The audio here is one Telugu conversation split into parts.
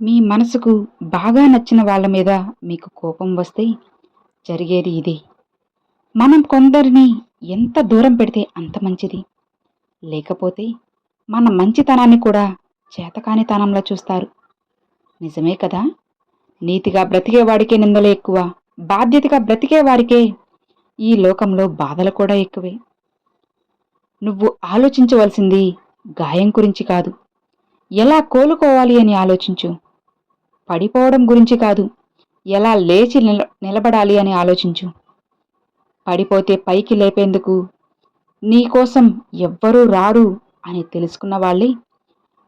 మీ మనసుకు బాగా నచ్చిన వాళ్ళ మీద మీకు కోపం వస్తే జరిగేది ఇదే. మనం కొందరిని ఎంత దూరం పెడితే అంత మంచిది. లేకపోతే మన మంచితనాన్ని కూడా చేతకానితనంలో చూస్తారు. నిజమే కదా? నీతిగా బ్రతికే వాడికే నిందలు ఎక్కువ. బాధ్యతగా బ్రతికే వారికే ఈ లోకంలో బాధలు కూడా ఎక్కువే. నువ్వు ఆలోచించవలసింది గాయం గురించి కాదు. ఎలా కోలుకోవాలి అని ఆలోచించు. పడిపోవడం గురించి కాదు. ఎలా లేచి నిల నిలబడాలి అని ఆలోచించు. పడిపోతే పైకి లేపేందుకు నీకోసం ఎవ్వరూ రారు అని తెలుసుకున్న వాళ్ళే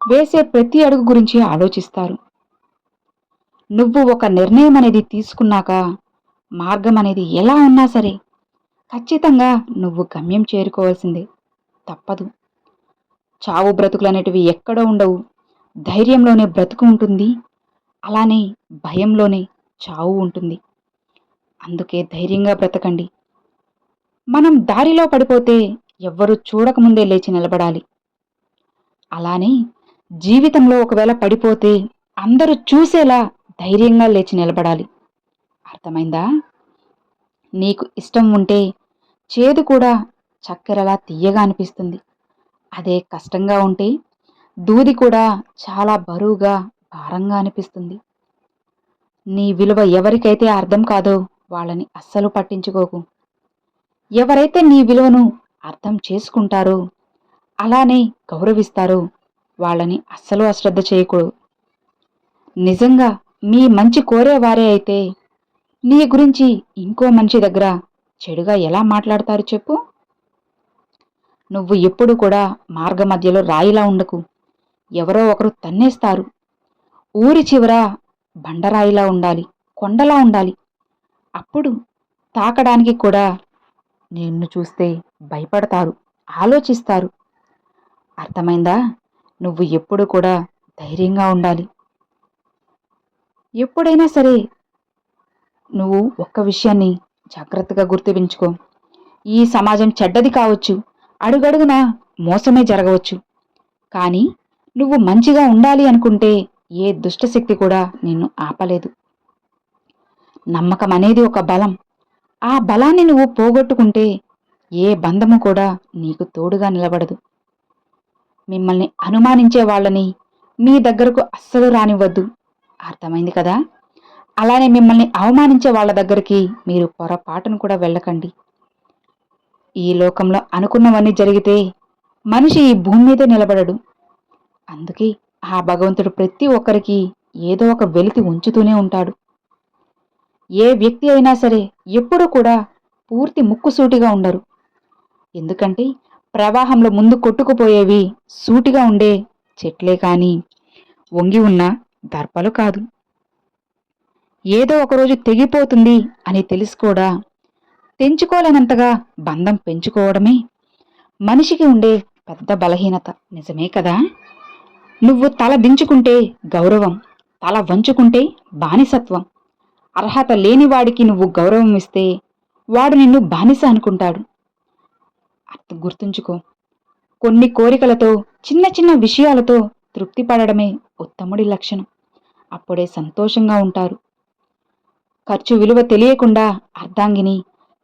వేసే ప్రతి అడుగు గురించి ఆలోచిస్తారు. నువ్వు ఒక నిర్ణయం అనేది తీసుకున్నాక మార్గం అనేది ఎలా ఉన్నా సరే ఖచ్చితంగా నువ్వు గమ్యం చేరుకోవాల్సిందే. తప్పదు. చావు బ్రతుకులనేటివి ఎక్కడో ఉండవు. ధైర్యంలోనే బ్రతుకు ఉంటుంది. అలానే భయంలోనే చావు ఉంటుంది. అందుకే ధైర్యంగా బ్రతకండి. మనం దారిలో పడిపోతే ఎవ్వరూ చూడకముందే లేచి నిలబడాలి. అలానే జీవితంలో ఒకవేళ పడిపోతే అందరూ చూసేలా ధైర్యంగా లేచి నిలబడాలి. అర్థమైందా? నీకు ఇష్టం ఉంటే చేదు కూడా చక్కెరలా తీయగా అనిపిస్తుంది. అదే కష్టంగా ఉంటే దూది కూడా చాలా బరువుగా భారంగా అనిపిస్తుంది. నీ విలువ ఎవరికైతే అర్థం కాదో వాళ్ళని అస్సలు పట్టించుకోకు. ఎవరైతే నీ విలువను అర్థం చేసుకుంటారో అలానే గౌరవిస్తారో వాళ్ళని అస్సలు అశ్రద్ధ చేయకూడదు. నిజంగా మీ మంచి కోరేవారే అయితే నీ గురించి ఇంకో మనిషి దగ్గర చెడుగా ఎలా మాట్లాడతారు చెప్పు? నువ్వు ఎప్పుడు కూడా మార్గ మధ్యలో రాయిలా ఉండకు. ఎవరో ఒకరు తన్నేస్తారు. ఊరి చివర బండరాయిలా ఉండాలి కొండలా ఉండాలి. అప్పుడు తాకడానికి కూడా నిన్ను చూస్తే భయపడతారు ఆలోచిస్తారు. అర్థమైందా? నువ్వు ఎప్పుడు కూడా ధైర్యంగా ఉండాలి. ఎప్పుడైనా సరే నువ్వు ఒక్క విషయాన్ని జాగ్రత్తగా గుర్తుపించుకో. ఈ సమాజం చెడ్డది కావచ్చు అడుగడుగునా మోసమే జరగవచ్చు. కానీ నువ్వు మంచిగా ఉండాలి అనుకుంటే ఏ దుష్టశక్తి కూడా నిన్ను ఆపలేదు. నమ్మకం అనేది ఒక బలం. ఆ బలాన్ని నువ్వు పోగొట్టుకుంటే ఏ బంధము కూడా నీకు తోడుగా నిలబడదు. మిమ్మల్ని అనుమానించే వాళ్ళని మీ దగ్గరకు అస్సలు రానివ్వద్దు. అర్థమైంది కదా? అలానే మిమ్మల్ని అవమానించే వాళ్ళ దగ్గరికి మీరు పొరపాటును కూడా వెళ్ళకండి. ఈ లోకంలో అనుకున్నవన్నీ జరిగితే మనిషి ఈ భూమి మీద నిలబడడు. అందుకే ఆ భగవంతుడు ప్రతి ఒక్కరికి ఏదో ఒక వెలితి ఉంచుతూనే ఉంటాడు. ఏ వ్యక్తి అయినా సరే ఎప్పుడూ కూడా పూర్తి ముక్కుసూటిగా ఉండరు. ఎందుకంటే ప్రవాహంలో ముందు కొట్టుకుపోయేవి సూటిగా ఉండే చెట్లే కాని వంగి ఉన్న దర్పలు కాదు. ఏదో ఒకరోజు తెగిపోతుంది అని తెలిసి కూడా తెంచుకోలేనంతగా బంధం పెంచుకోవడమే మనిషికి ఉండే పెద్ద బలహీనత. నిజమే కదా? నువ్వు తల దించుకుంటే గౌరవం తల వంచుకుంటే బానిసత్వం. అర్హత లేనివాడికి నువ్వు గౌరవం ఇస్తే వాడు నిన్ను బానిస అనుకుంటాడు. అర్థం గుర్తుంచుకో కొన్ని కోరికలతో చిన్న చిన్న విషయాలతో తృప్తి పడడమే ఉత్తముడి లక్షణం. అప్పుడే సంతోషంగా ఉంటారు. ఖర్చు విలువ తెలియకుండా అర్ధాంగిని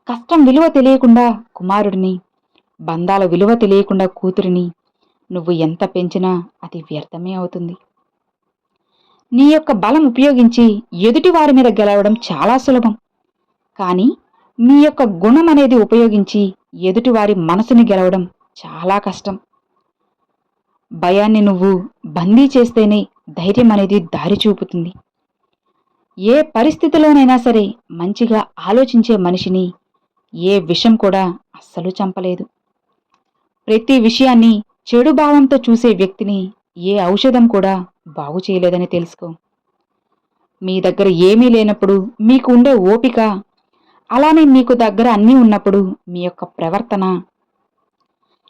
కష్టం విలువ తెలియకుండా కుమారుడిని బంధాల విలువ తెలియకుండా కూతురిని నువ్వు ఎంత పెంచినా అది వ్యర్థమే అవుతుంది. నీ యొక్క బలం ఉపయోగించి ఎదుటి వారి మీద గెలవడం చాలా సులభం. కానీ నీ యొక్క గుణం అనేది ఉపయోగించి ఎదుటివారి మనసుని గెలవడం చాలా కష్టం. భయాన్ని నువ్వు బందీ చేస్తేనే ధైర్యం అనేది దారి చూపుతుంది. ఏ పరిస్థితిలోనైనా సరే మంచిగా ఆలోచించే మనిషిని ఏ విషం కూడా అస్సలు చంపలేదు. ప్రతి విషయాన్ని చెడు భావంతో చూసే వ్యక్తిని ఏ ఔషధం కూడా బాగు చేయలేదని తెలుసుకో. మీ దగ్గర ఏమీ లేనప్పుడు మీకు ఉండే ఓపిక అలానే మీకు దగ్గర అన్నీ ఉన్నప్పుడు మీ యొక్క ప్రవర్తన.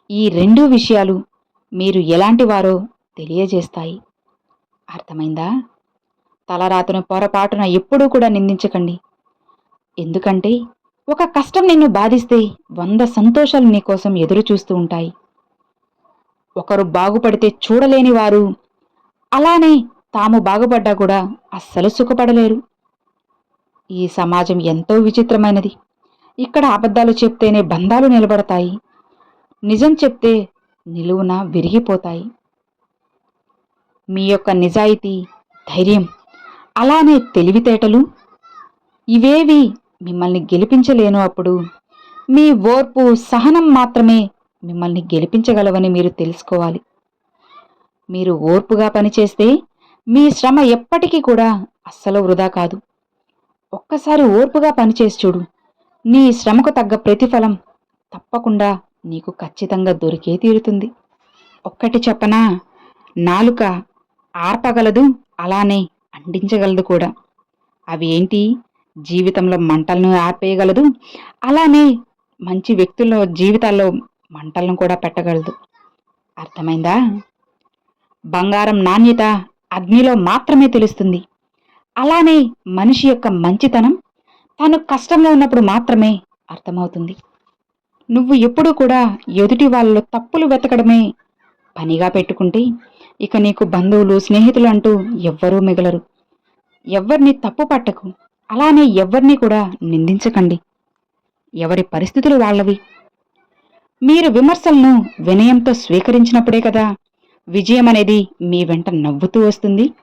ఈ రెండు విషయాలు మీరు ఎలాంటి వారో తెలియజేస్తాయి. అర్థమైందా? తలరాతను పొరపాటున ఎప్పుడూ కూడా నిందించకండి. ఎందుకంటే ఒక కష్టం నిన్ను బాధిస్తే వంద సంతోషాలు నీకోసం ఎదురు చూస్తూ ఉంటాయి. ఒకరు బాగుపడితే చూడలేని వారు. అలానే తాము బాగుపడ్డా కూడా అస్సలు సుఖపడలేరు. ఈ సమాజం ఎంతో విచిత్రమైనది. ఇక్కడ అబద్ధాలు చెప్తేనే బంధాలు నిలబడతాయి. నిజం చెప్తే నిలువున విరిగిపోతాయి. మీ యొక్క నిజాయితీ ధైర్యం అలానే తెలివితేటలు ఇవేవి మిమ్మల్ని గెలిపించలేను అప్పుడు మీ ఓర్పు సహనం మాత్రమే మిమ్మల్ని గెలిపించగలవని మీరు తెలుసుకోవాలి. మీరు ఓర్పుగా పనిచేస్తే మీ శ్రమ ఎప్పటికీ కూడా అస్సలు వృధా కాదు. ఒక్కసారి ఓర్పుగా పనిచేసి చూడు. నీ శ్రమకు తగ్గ ప్రతిఫలం తప్పకుండా నీకు ఖచ్చితంగా దొరికే తీరుతుంది. ఒక్కటి చెప్పనా? నాలుక ఆర్పగలదు అలానే అంటించగలదు కూడా. అవి ఏంటి? జీవితంలో మంటలను ఆర్పేయగలదు అలానే మంచి వ్యక్తుల జీవితాల్లో మంటలను కూడా పెట్టగలదు. అర్థమైందా? బంగారం నాణ్యత అగ్నిలో మాత్రమే తెలుస్తుంది. అలానే మనిషి యొక్క మంచితనం తాను కష్టంలో ఉన్నప్పుడు మాత్రమే అర్థమవుతుంది. నువ్వు ఎప్పుడూ కూడా ఎదుటి వాళ్ళలో తప్పులు వెతకడమే పనిగా పెట్టుకుంటే ఇక నీకు బంధువులు స్నేహితులు అంటూ ఎవ్వరూ మిగలరు. ఎవ్వరిని తప్పు పట్టకు అలానే ఎవరిని కూడా నిందించకండి. ఎవరి పరిస్థితులు వాళ్ళవి? మీరు విమర్శలను వినయంతో స్వీకరించినప్పుడే కదా విజయం అనేది మీ వెంట నవ్వుతూ వస్తుంది.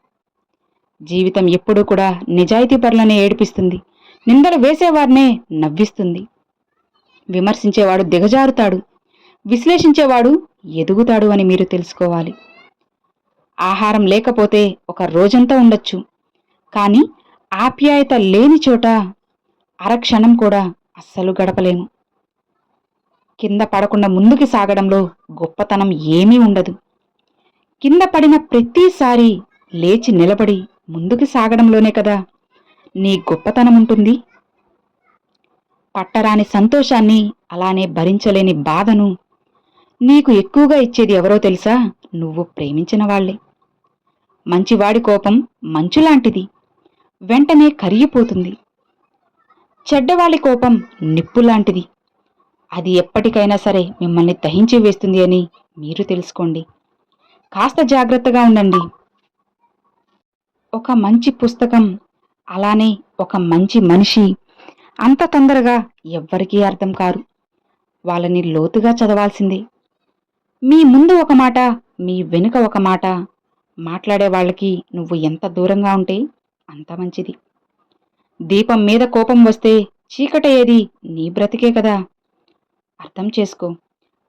జీవితం ఎప్పుడూ కూడా నిజాయితీ పరులనే ఏడిపిస్తుంది. నిందలు వేసేవారినే నవ్విస్తుంది. విమర్శించేవాడు దిగజారుతాడు. విశ్లేషించేవాడు ఎదుగుతాడు అని మీరు తెలుసుకోవాలి. ఆహారం లేకపోతే ఒక రోజంతా ఉండొచ్చు. కానీ ఆప్యాయత లేని చోట అరక్షణం కూడా అస్సలు గడపలేము. కింద పడకుండా ముందుకు సాగడంలో గొప్పతనం ఏమీ ఉండదు. కింద పడిన ప్రతిసారి లేచి నిలబడి ముందుకు సాగడంలోనే కదా నీ గొప్పతనం ఉంటుంది. పట్టరాని సంతోషాన్ని అలానే భరించలేని బాధను నీకు ఎక్కువగా ఇచ్చేది ఎవరో తెలుసా? నువ్వు ప్రేమించిన వాళ్ళే మంచివాడి కోపం మంచులాంటిది. వెంటనే కరిగిపోతుంది. చెడ్డవాళ్ళి కోపం నిప్పులాంటిది. అది ఎప్పటికైనా సరే మిమ్మల్ని దహించి వేస్తుంది అని మీరు తెలుసుకోండి. కాస్త జాగ్రత్తగా ఉండండి. ఒక మంచి పుస్తకం అలానే ఒక మంచి మనిషి అంత తొందరగా ఎవ్వరికీ అర్థం కారు. వాళ్ళని లోతుగా చదవాల్సిందే. మీ ముందు ఒక మాట మీ వెనుక ఒక మాట మాట్లాడే వాళ్ళకి నువ్వు ఎంత దూరంగా ఉంటే అంత మంచిది. దీపం మీద కోపం వస్తే చీకటయ్యేది నీ బ్రతికే కదా. అర్థం చేసుకో.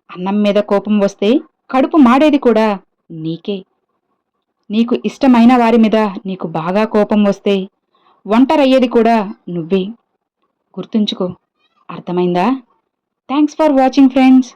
అన్నం మీద కోపం వస్తే కడుపు మాడేది కూడా నీకే. నీకు ఇష్టమైన వారి మీద నీకు బాగా కోపం వస్తే ఒంటరయ్యేది కూడా నువ్వే. గుర్తుంచుకో. అర్థమైందా? Thanks for watching friends